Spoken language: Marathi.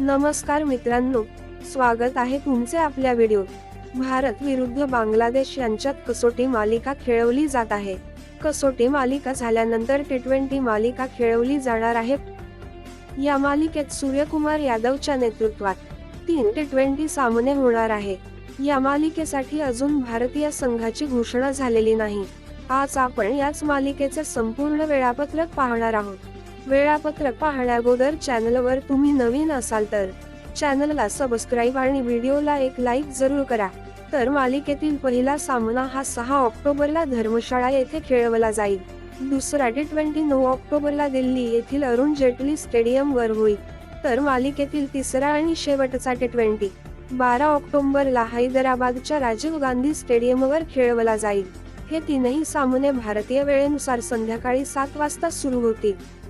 नमस्कार मित्रांनो स्वागत आहे तुमचे आपल्या व्हिडिओत भारत विरुद्ध बांगलादेश यांच्यात कसोटी मालिका खेळवली जात आहे. कसोटी मालिका झाल्यानंतर टी ट्वेंटी मालिका खेळवली जाणार आहे. या मालिकेत सूर्यकुमार यादवच्या नेतृत्वात तीन टी ट्वेंटी सामने होणार आहे. या मालिकेसाठी अजून भारतीय संघाची घोषणा झालेली नाही. आज आपण याच मालिकेचे संपूर्ण वेळापत्रक पाहणार आहोत. वेळापत्रक पाहण्याअगोदर चॅनलवर तुम्ही नवीन असाल तर चॅनलला सबस्क्राईब आणि व्हिडिओला एक लाईक जरूर करा. तर मालिकेतील पहिला सामना हा सहा ऑक्टोबरला धर्मशाळा येथे खेळवला जाईल. दुसरा टी ट्वेंटी नऊ ऑक्टोबरला दिल्ली येथील अरुण जेटली स्टेडियमवर होईल. तर मालिकेतील तिसरा आणि शेवटचा टी ट्वेंटी. बारा ऑक्टोबरला हैदराबादच्या राजीव गांधी स्टेडियमवर खेळवला जाईल. हे तीनही सामने भारतीय वेळेनुसार संध्याकाळी सात वाजता सुरू होतील.